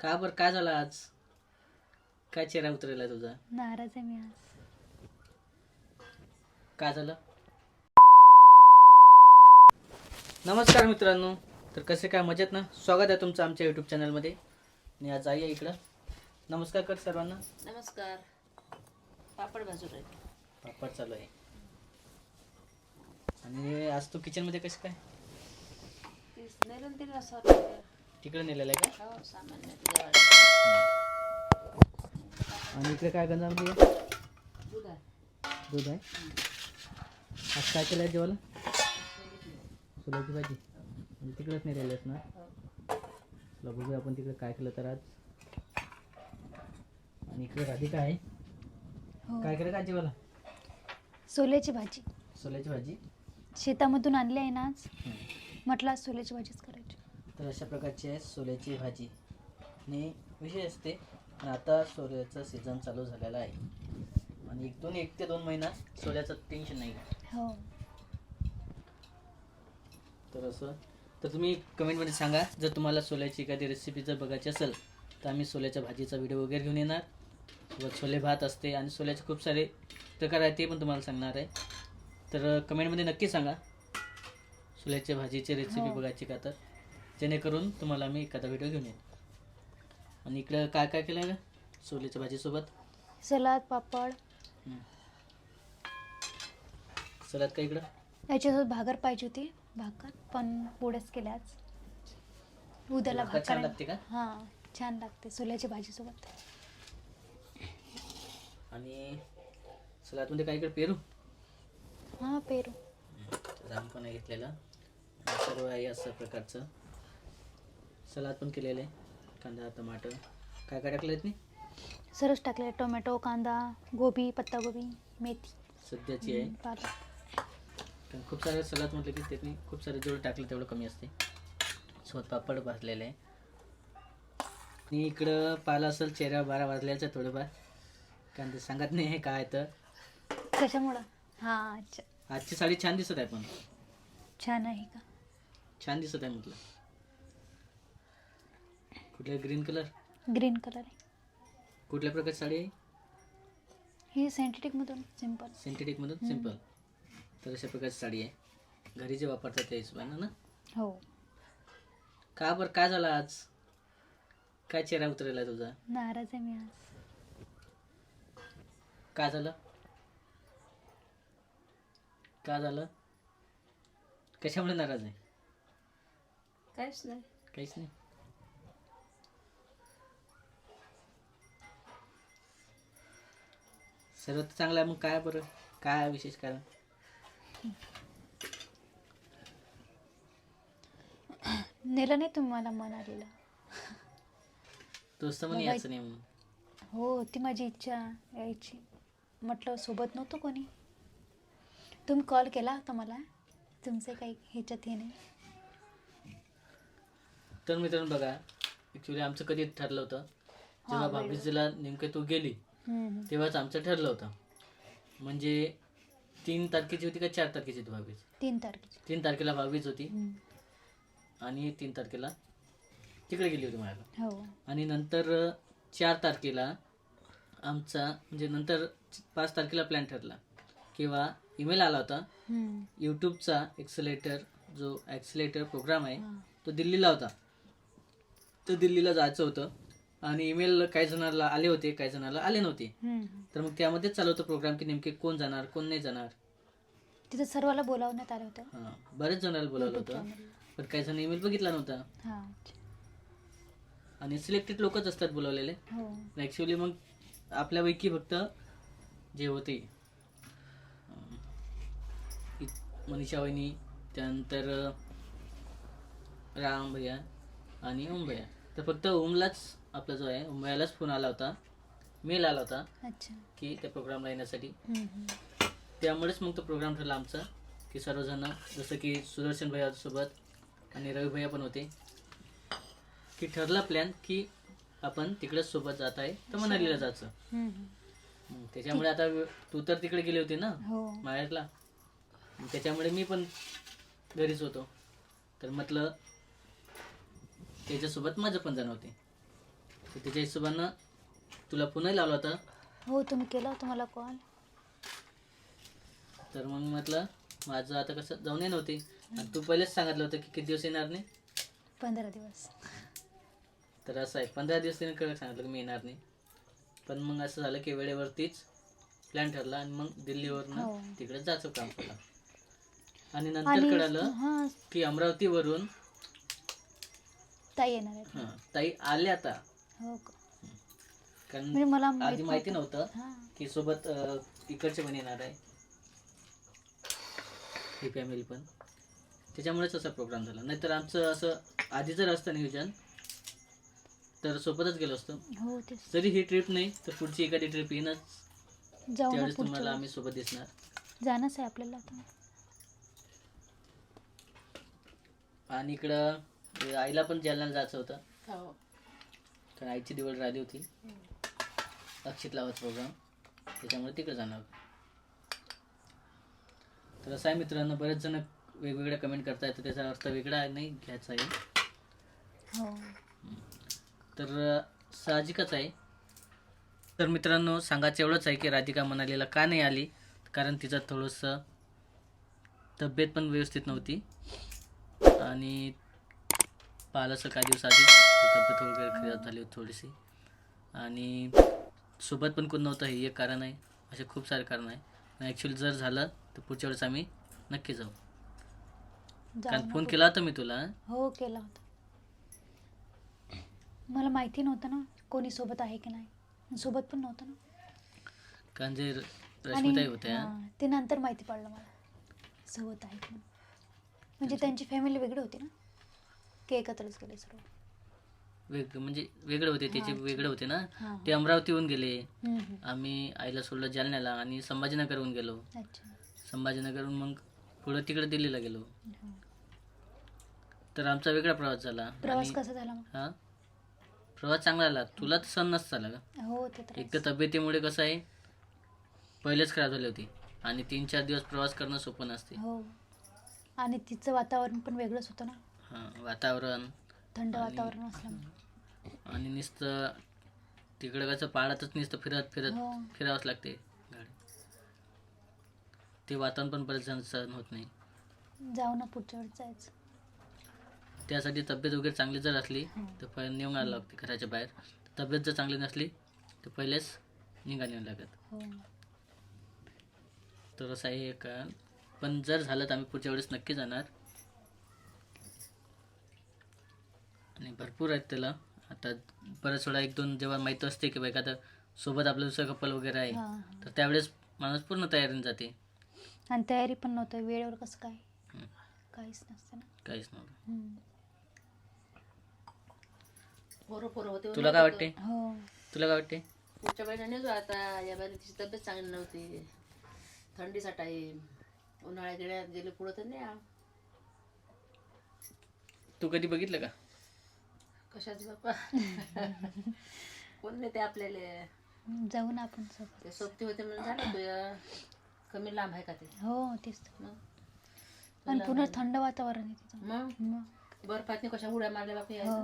का बरं? काय झालं आज? काय चेहरा उतरला तुझा? नाराज आहे मी आज. काय झालं? नमस्कार मित्रांनो. तर कसे काय? मजेत ना? स्वागत आहे तुमचं आमच्या यूट्यूब चॅनलमध्ये आणि आज आई आहे इकडं. नमस्कार कर सर्वांना. नमस्कार. पापड भाजू राहील. पापड चालू आहे. आणि आज तू किचनमध्ये कसं काय? तीन वाजता तिकडे नेलेलं आहे का? हो सामान्य. आणि इकडे काय गंजामध्ये आहे? दूध आहे. दूध आहे? आज काय केलं आहे जेवायला? फुलाची भाजी. आणि तिकडेच नेलेली आहेस ना? चला बघूया आपण तिकडे काय केलं तर आज. आणि इकडे राधिका आहे. हो. काय केलं का जेवायला? सोल्याची भाजी. सोल्याची भाजी? शेतामधून आणली आहे ना आज. म्हटलं आज सोल्याची भाजीच करायची. तर अशा प्रकारची आहे सोल्याची भाजी. आणि विषय असते आणि आता सोल्याचं सीझन चालू झालेला आहे. आणि एक दोन एक ते दोन महिना सोल्याचं टेन्शन नाही हो. तर असं तर तुम्ही कमेंटमध्ये सांगा जर तुम्हाला सोल्याची एखादी रेसिपी जर बघायची असेल तर आम्ही सोल्याच्या भाजीचा व्हिडिओ वगैरे घेऊन येणार. सोबत छोले भात असते आणि सोल्याचे खूप सारे प्रकार आहेत ते पण तुम्हाला सांगणार आहे. तर कमेंटमध्ये नक्की सांगा. सोल्याच्या भाजीची रेसिपी हो. बघायची का तर? जेणेकरून तुम्हाला मी एखादा व्हिडिओ घेऊन येईन. आणि इकडं काय काय केलं आहे सोल्याच्या भाजीसोबत? सलाद पापड. सलाद का इकडं? याच्यासोबत भाकर पाहिजे होती. भाकर पण पोळ्याच केल्या आज. उद्याला भाकर छान भाकर लागते का? हां छान लागते सोल्याची भाजीसोबत. आणि सलादमध्ये काय इकडे? पेरू? हां पेरू. राम पण आहे घेतलेला. सर्व आहे असं प्रकारचं. सलाद पण केलेलं आहे. कांदा टमाटर. काय काय टाकलं आहेत मी सरस टाकले टोमॅटो कांदा गोबी पत्तागोबी मेथी. सध्याची आहे. पालक कारण खूप सारे सलाद म्हटलं की त्यातनी खूप सारे जेवढं टाकलं तेवढं कमी असते. सोबत पापड भाजलेलं आहे. आणि इकडं पाहिलं असेल चेहरा बारा वाजल्याचं थोडंफार. कारण ते सांगत नाही आहे काय तर. कशामुळं? हां अच्छा. आजची साडी छान दिसत आहे पण. छान आहे का? छान दिसत आहे म्हटलं. कुठल्या ग्रीन कलर ग्रीन कलर आहे. कुठल्या प्रकारची साडी आहे? ही सेंटेटिकमधून सिंपल सिंथेटिकमधून हम्म. सिंपल तर अशा प्रकारची साडी आहे. घरी जे वापरतात त्या हिशोबानं ना? हो. का बरं? काय झालं आज? काय चेहरा उतरला तुझा? नाराज आहे मी आज. काय झालं? काय झालं? कशामुळे नाराज आहे? काहीच नाही. काहीच नाही? सर्व तर चांगलं आहे मग काय बरं? काय विशेष कारण? नेलं नाही तुम्ही मला मनालीला दोस्त म्हणे बघा- यायचं नाही म्हणून. हो ती माझी इच्छा यायची. म्हटलं सोबत नव्हतं कोणी? तुम्ही कॉल केला होता मला. तुमचे काही ह्याच्यात हे नाही. तर मित्रांनो बघा ॲक्च्युली आमचं कधी ठरलं होतं? जेव्हा बरोबर. भाभीजीला नेमकं तू गेली. तेव्हाच आमचं ठरलं होतं. म्हणजे तीन तारखेची होती का चार तारखेची होती भाभीज? तीन तारखेची. तीन तारखेला भाभीज होती. आणि तीन तारखेला तिकडे गेली होती माझ्याला हो. आणि नंतर चार तारखेला आमचा म्हणजे नंतर पाच तारखेला प्लॅन ठरला. किंवा ईमेल आला होता. यूट्यूबचा एक्सलेटर जो ॲक्सिलेटर प्रोग्राम आहे. तो दिल्लीला होता. तर दिल्लीला जायचं होतं. आणि ईमेल काही जणांना आले होते काही जणांना आले नव्हते. तर मग त्यामध्येच चालू होतं प्रोग्राम की नेमके कोण जाणार कोण नाही जाणार. तिथं सर्वाला बोलावण्यात आलं होतं. हां बरेच जणांना बोलावलं YouTube होतं. channel. पण काही जण ईमेल बघितला नव्हता. हा. आणि सिलेक्टेड लोकच असतात बोलावलेले. हो. ॲक्च्युली मग आपल्यापैकी फक्त जे होते अं, मनीषा वहिनी त्यानंतर अं, राम भैया आणि ओम भैया. तर फक्त ओमलाच आपला जो आहे ओम भैयालाच फोन आला होता. मेल आला होता अच्छा. की त्या प्रोग्रामला येण्यासाठी. त्यामुळेच मग तो प्रोग्राम ठरला आमचा की सर्वजण जसं की सुदर्शन भैया सोबत आणि रवी भैया पण होते की ठरला प्लॅन की आपण तिकडे सोबत जात आहे तर मनालीला जायचं. त्याच्यामुळे आता तू तर तिकडे गेली होती ना हो. माहेरला. मग त्याच्यामुळे मी पण घरीच होतो. तर म्हटलं त्याच्यासोबत माझं पण जाणं होते. तर त्याच्या हिशोबानं तुला पुन्हा लावला होता? हो तुम्ही केला होता मला कॉल तर मग मी म्हटलं माझं आता कसं जाऊन ये नव्हते आणि तू पहिलेच सांगितलं होतं की किती दिवस येणार नाही? पंधरा दिवस. तर असं आहे पंधरा दिवस तिने कळत सांगितलं की मी येणार नाही. पण मग असं झालं की वेळेवरतीच प्लॅन ठरला आणि मग हो. दिल्लीवरनं तिकडे जायचं काम केलं. आणि नंतर कळालं हां. की अमरावतीवरून ताई येणार आहेत. हं, ताई आल्या आता. हो का? कारण म्हणजे मला आधी माहीत नव्हतं. हां. की सोबत अं, इकडचे पण येणार आहे. ही फॅमिली पण. त्याच्यामुळेच असा प्रोग्राम झाला. नाहीतर आमचं असं आधी जर असतं नियोजन तर सोबतच गेलो असतो. हो तेच. जरी ही ट्रिप नाही तर पुढची एखादी ट्रिप जाऊ ना त्यावेळेस तुम्हाला. आम्ही सोबत दिसणार. जाणंच आहे आपल्याला आता. आणि इकडं अं, आईला पण जालन्याला जायचं होतं. हो. कारण आईची दिवड राहिली होती. अक्षित लावायचा प्रोग्राम त्याच्यामुळे तिकडे जाणार. तर असं आहे मित्रांनो बरेच जण वेगवेगळे कमेंट करतायत तर त्याचा अर्थ वेगळा नाही घ्यायचा आहे. हो. तर साहजिकच आहे. तर मित्रांनो सांगायचं एवढंच आहे की राधिका मनालीला का नाही आली? कारण तिचं थोडंसं तब्येत पण व्यवस्थित नव्हती. आणि पाहिलं असं काही दिवस आधी तब्येत वगैरे खराब झाली होती थोडीशी. आणि सोबत पण कोण नव्हतं हे एक कारण आहे. असे खूप सारे कारण आहे. आणि ॲक्च्युली जर झालं तर पुढच्या वेळेस आम्ही नक्की जाऊ. जाऊ कारण ना फोन केला होता मी तुला हो? केला होता. मला माहिती नव्हतं ना कोणी सोबत आहे की नाही. सोबत पण नव्हतं ना. कारण जे रश्मिताई होत्या. हां, ते नंतर माहिती पडलं मला. सोबत आहे म्हणजे त्यांची फॅमिली वेगळी होती ना. की एकत्रच गेले सर्व. वेग म्हणजे वेगळे होते त्याचे वेगळे होते ना? हां ते अमरावतीहून गेले. हम्म, हम्म. आम्ही आईला सोडलं जालन्याला आणि संभाजीनगरहून गेलो. अच्छा. संभाजीनगरहून मग पुढं तिकडे दिल्लीला गेलो. हो. तर आमचा वेगळा प्रवास झाला. प्रवास आणि कसा झाला मग? हा? प्रवास चांगला झाला. तुला तर सण नसता झाला का? हो ते तर एक तर तब्येतीमुळे कसं आहे पहिलेच खराब झाली होती. आणि तीन चार दिवस प्रवास करणं सोपं नसते. हो. आणि तिचं वातावरण पण वेगळंच होतं ना? हां वातावरण थंड वातावरण असल्यामुळे. आणि नुसतं तिकडं कसं पाळातच नुसतं फिरत फिरत हो. फिरावंच लागते गाडी. ते वातावरण पण बरेच जण सहन होत नाही. जाऊ ना पुढच्या वेळेस जायचं. त्यासाठी तब्येत वगैरे चांगली जर असली हो. तर पहिले निघायला लागते घराच्या बाहेर. तब्येत जर चांगली नसली तर पहिलेच निघा नाही लागत. हो. तर असं आहे का पण जर झालं तर आम्ही पुढच्या वेळेस नक्की जाणार. आणि भरपूर आहेत त्याला. आता बऱ्याच वेळा एक दोन जेव्हा माहीत असते की बा एखादं सोबत आपलं दुसरं कपल वगैरे आहे हां तर त्यावेळेस माणूस पूर्ण तयारीने जाते. आणि तयारी पण नव्हतं वेळेवर कसं काय? हम्म. काहीच नसतं ना. काहीच नव्हतं. हम्म. पोरं पोरं होते तुला काय वाटते? हो. तुला काय वाटते? पुढच्या वेळेला निघू आता या बारी तिची तब्येत चांगली नव्हती. थंडीचा टाईम उन्हाळ्या गिळ्यात गेले पुढं तर नाही आ. तू कधी बघितलं का? कशाच बापा कोण नाही ते आपल्याला? जाऊ ना आपण सोबत. ते सोबती होते म्हणून झालं कमी लांब आहे का ते? हो तेच तर. मग? आणि पुन्हा थंड वातावरण आहे तिथं. मग? मग? बर्फातनी कशा उड्या मारल्या बापी हो.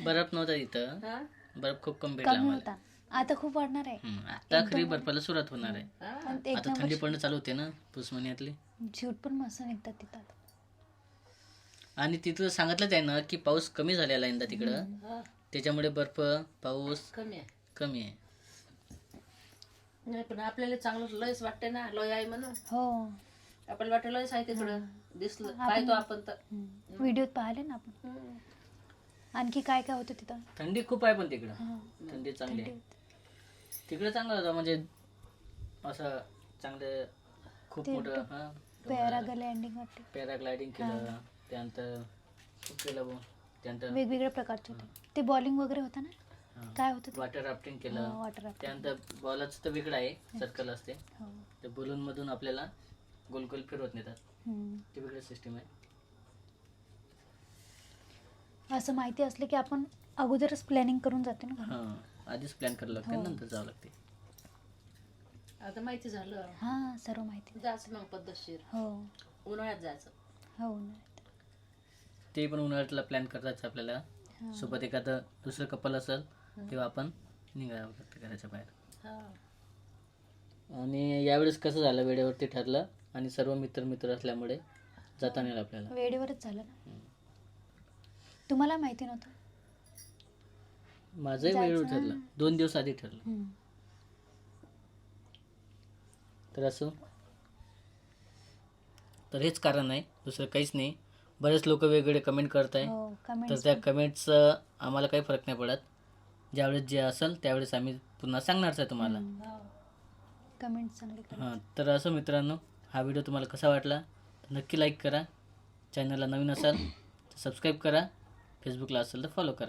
बर्फ नव्हता तिथं हा? बर्फ खूप कमी भेटला कमी आम्हाला. होता. आता खूप वाढणार आहे. हम्म, आता खरी बर्फाला सुरुवात होणार आहे. हा. आणि ते आता एकदम थंडी पडणं चालू होते ना पुस महिन्यातली शूट पण मस्त निघतात तिथं आता. आणि तिथं सांगितलंच आहे ना की पाऊस कमी झालेला आहे यंदा तिकडं. हा, त्याच्यामुळे बर्फ पाऊस कमी आहे. कमी आहे. नाही पण आपल्याला चांगलं लयच वाटते ना लय आहे म्हणून. हो. आपल्याला वाटतं लयच आहे तिकडं. दिसलं. पाहतो आपण तर. व्हिडिओत पाहिले ना आपण? हम्म. आणखी काय काय होतं तिथं? थंडी खूप आहे पण तिकडं. हा, थंडी चांगली आहे. होती. तिकडं चांगलं होतं म्हणजे असं चांगलं खूप ते मोठं हा. पॅराग्लायडिंग वाटते. पॅराग्लायडिंग केलं. त्यानंतर केलं बुवा. त्यानंतर वेगवेगळ्या प्रकारचे होते. ते बॉलिंग वगैरे होतं ना. काय होतं ते? वॉटर राफ्टिंग केलं. वॉटर त्यानंतर बॉलाचं तर वेगळं आहे. सर्कल असते. हो. ते बलून मधून आपल्याला गोल गोल फिरवत नेतात. ते वेगळं सिस्टीम आहे. असं माहिती असलं की आपण अगोदरच प्लॅनिंग करून जाते ना. हा. आधीच प्लॅन करायला लागते हो. नंतर जावं लागते. आता माहिती झालं. हा सर्व माहिती. जायचं मग पद्धतशीर. हो. उन्हाळ्यात जायचं. हो उन्हाळ्यात. ते पण उन्हाळ्यातला प्लॅन करायचं आपल्याला. हां. सोबत एखादं दुसरं कपल असेल तेव्हा आपण निघावं लागतं घराच्या बाहेर. हा. आणि यावेळेस कसं झालं वेळेवरती ठरलं? आणि सर्व मित्र मित्र असल्यामुळे जाता नाही आलं आपल्याला. वेळेवरच झालं ना? तुम्हाला माहिती नव्हतं? माझंही वेळेवर ठरलं. दोन दिवस आधी ठरलं. हम्म. तर असं. तर हेच कारण आहे. दुसरं काहीच नाही. बरेच लोक वेगवेगळे कमेंट करत आहे हो तर कमेंट्स त्या कमेंट्सचं आम्हाला काही फरक नाही पडत. ज्यावेळेस जे असेल त्यावेळेस आम्ही पुन्हा सांगणारच आहे तुम्हाला. कमेंट्स चांगले करा हां तर असं मित्रांनो हा व्हिडिओ तुम्हाला कसा वाटला तर नक्की लाईक करा. चॅनलला नवीन असाल तर सबस्क्राईब करा. फेसबुकला असेल तर फॉलो करा.